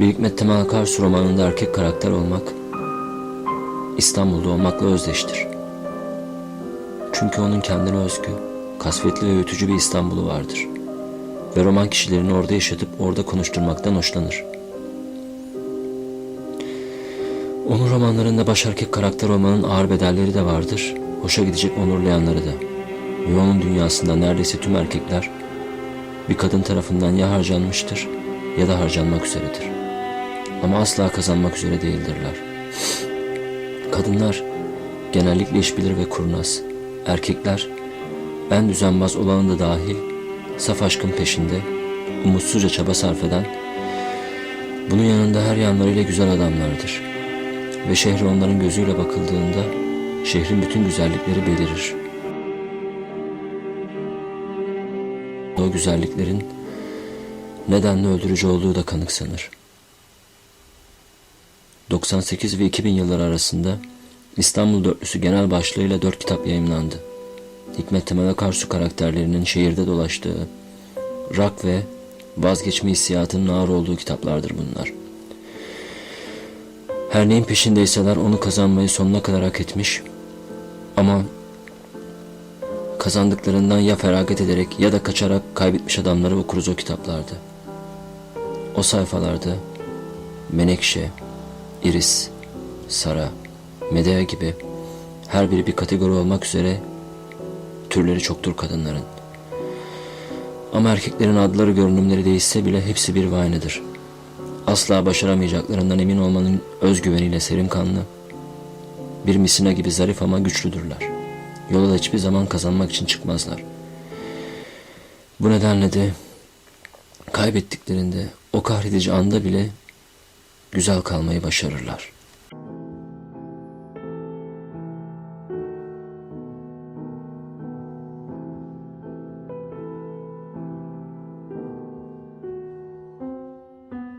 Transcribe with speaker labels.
Speaker 1: Bir Hikmet Akarsu romanında erkek karakter olmak, İstanbul'da olmakla özdeştir. Çünkü onun kendine özgü, kasvetli ve öğütücü bir İstanbul'u vardır. Ve roman kişilerini orada yaşatıp orada konuşturmaktan hoşlanır. Onun romanlarında baş erkek karakter olmanın ağır bedelleri de vardır, hoşa gidecek onurlayanları da. Ve onun dünyasında neredeyse tüm erkekler bir kadın tarafından ya harcanmıştır ya da harcanmak üzeredir. Ama asla kazanmak üzere değildirler. Kadınlar genellikle işbilir ve kurnaz. Erkekler en düzenbaz olanı da dahil saf aşkın peşinde umutsuzca çaba sarf eden bunun yanında her yanlarıyla güzel adamlardır. Ve şehre onların gözüyle bakıldığında şehrin bütün güzellikleri belirir. O güzelliklerin nedenle öldürücü olduğu da kanıksanır. 98 ve 2000 yılları arasında İstanbul Dörtlüsü genel başlığıyla dört kitap yayımlandı. Hikmet Temel Akarsu karakterlerinin şehirde dolaştığı, rak ve vazgeçme hissiyatının ağır olduğu kitaplardır bunlar. Her neyin peşindeyseler onu kazanmayı sonuna kadar hak etmiş ama kazandıklarından ya feragat ederek ya da kaçarak kaybetmiş adamları okuruz o kitaplarda. O sayfalarda Menekşe, Iris, Sara, Medea gibi her biri bir kategori olmak üzere türleri çoktur kadınların. Ama erkeklerin adları görünümleri değişse bile hepsi bir ve aynıdır. Asla başaramayacaklarından emin olmanın özgüveniyle serin kanlı, bir misina gibi zarif ama güçlüdürler. Yola da hiçbir zaman kazanmak için çıkmazlar. Bu nedenle de kaybettiklerinde o kahredici anda bile güzel kalmayı başarırlar.''